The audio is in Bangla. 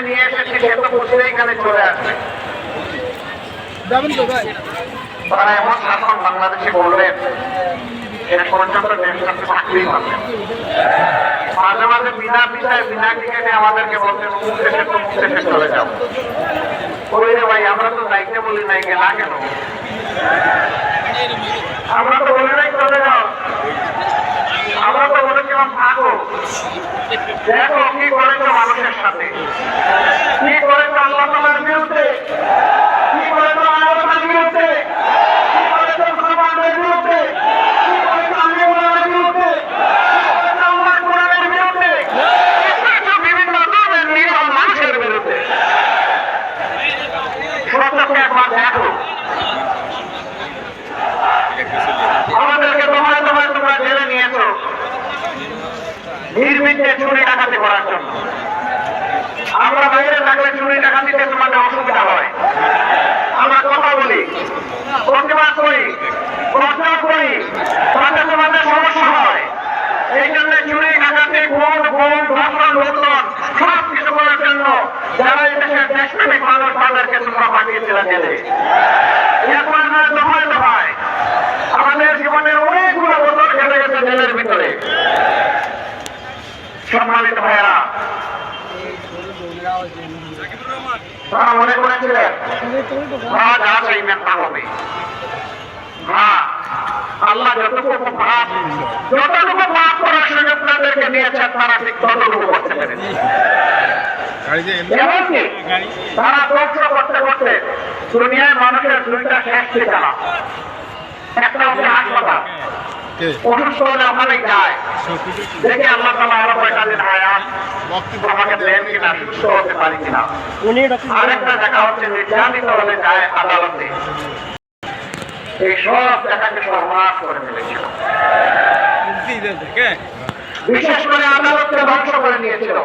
নিয়ে এসেছি সে তো বুঝলে এখানে চলে আসবে। যাবেন তো ভাই তারা এমন শাসন বাংলাদেশে বললেন শেষ পর্যন্ত দেশটা চাকরি পাবেন মাঝে মাঝে বিনা বিষয়ে বিনা টিকেটে আমাদেরকে বলতে মুখ দেশে তো মুখ দেশে চলে যাও। ওই রে ভাই আমরা তো যাইতে বলি নাই কেন? আমরা তো বলি নাই চলে যাও। আমরা তো বলেছিলাম থাকো। দেখো কি করেছ মানুষের সাথে কি করেছ আল্লাহ তালার বিরুদ্ধে কি করেছ আল্লাহর বিরুদ্ধে কি করেছ মুসলমানদের বিরুদ্ধে কি করেছ আলিমুল্লাহের বিরুদ্ধে কি করেছ আল্লাহর কোরআনের বিরুদ্ধে কি করেছ বিভিন্ন ধরনের নিরীহ মানুষের বিরুদ্ধে সত্যকে একবার দেখো আমাদেরকে তোমায় তোমায় তোমরা জেলে নিয়েছো নির্বিঘ্নে চুরি ডাকাতি করার জন্য। আমরা বাইরে থাকলে চুরি ডাকাতিতে তোমাদের অসুবিধা হয়। আমরা কথা বলি প্রতিবাদ করি প্রচার করি, তাতে তোমাদের সমস্যা হয়। এই জন্য চুরি ডাকাতি, খুন খুন, ধর্ষণ লুণ্ঠন সব কিছু করার জন্য যারা এই দেশের দেশপ্রেমিক মানুষ, তাদেরকে তোমরা পাঠিয়েছিল জেলে। এখন আমাদের জীবনের অনেকগুলো বছর কেটে গেছে জেলের ভিতরে। সম্মানিত ভাইয়েরা, তারা মনে করেছিলেন, মা যা চাইবেন তা হবে। মা, আল্লাহ যতটুকু পাপ যতটুকু পাপ করার সুযোগ তাদেরকে দিয়েছেন, তারা ঠিক ততটুকু করতে তারা করতে করতে দুনিয়ায় মানুষের দুইটা শেষ ঠিকানা একটা হচ্ছে হাসপাতাল। অসুস্থ হলে ওখানে যায়। দেখে আল্লাহ তালা আরও কয়টা দিন আমাকে দেন কিনা সুস্থ হতে পারি কিনা। আরেকটা দেখা হচ্ছে নির্যাতিত হলে যায় আদালতে। এই সব দেখাকে সর্বনাশ করে ফেলেছিল। বিশেষ করে আদালতকে ধ্বংস করে নিয়েছিল